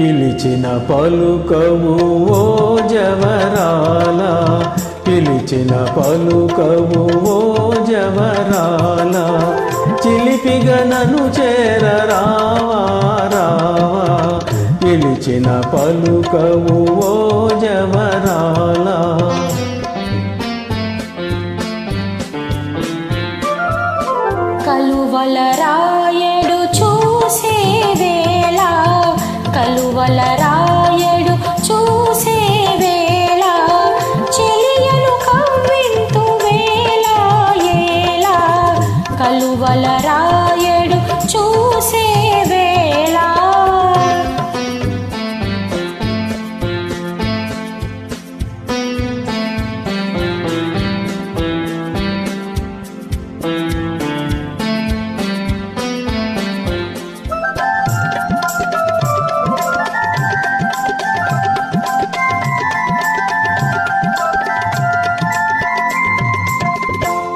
పిలిచిన పలుకవు ఓ జవరాల పిలిచిన పలుకవు ఓ జవరాల చిలిపిగా నన్ను చేర రావా పిలిచిన పలుకవు ఓ జవరాల. కలువలరా కలువల రాయడు చూసే వేళ చెలియను కవ్వింతు వేళ ఏలా కలువల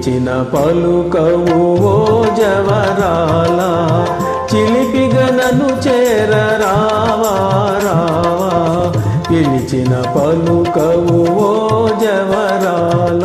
పిలిచిన పలుకవు ఓ జవరాల చిలిపిగా నన్ను చేర రావా. పిలిచిన పలుకవు ఓ జవరాల.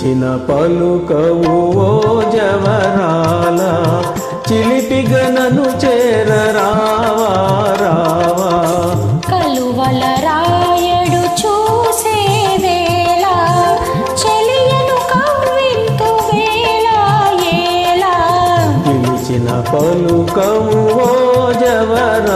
పిలిచిన పలుకవు ఓ జవరాల చిలిపిగా నన్ను చేర రావా. కలువల రాయడు చూసే వేళ చెలియను కవ్వింతు వేళ పిలిచిన పలుకవు ఓ జవరాల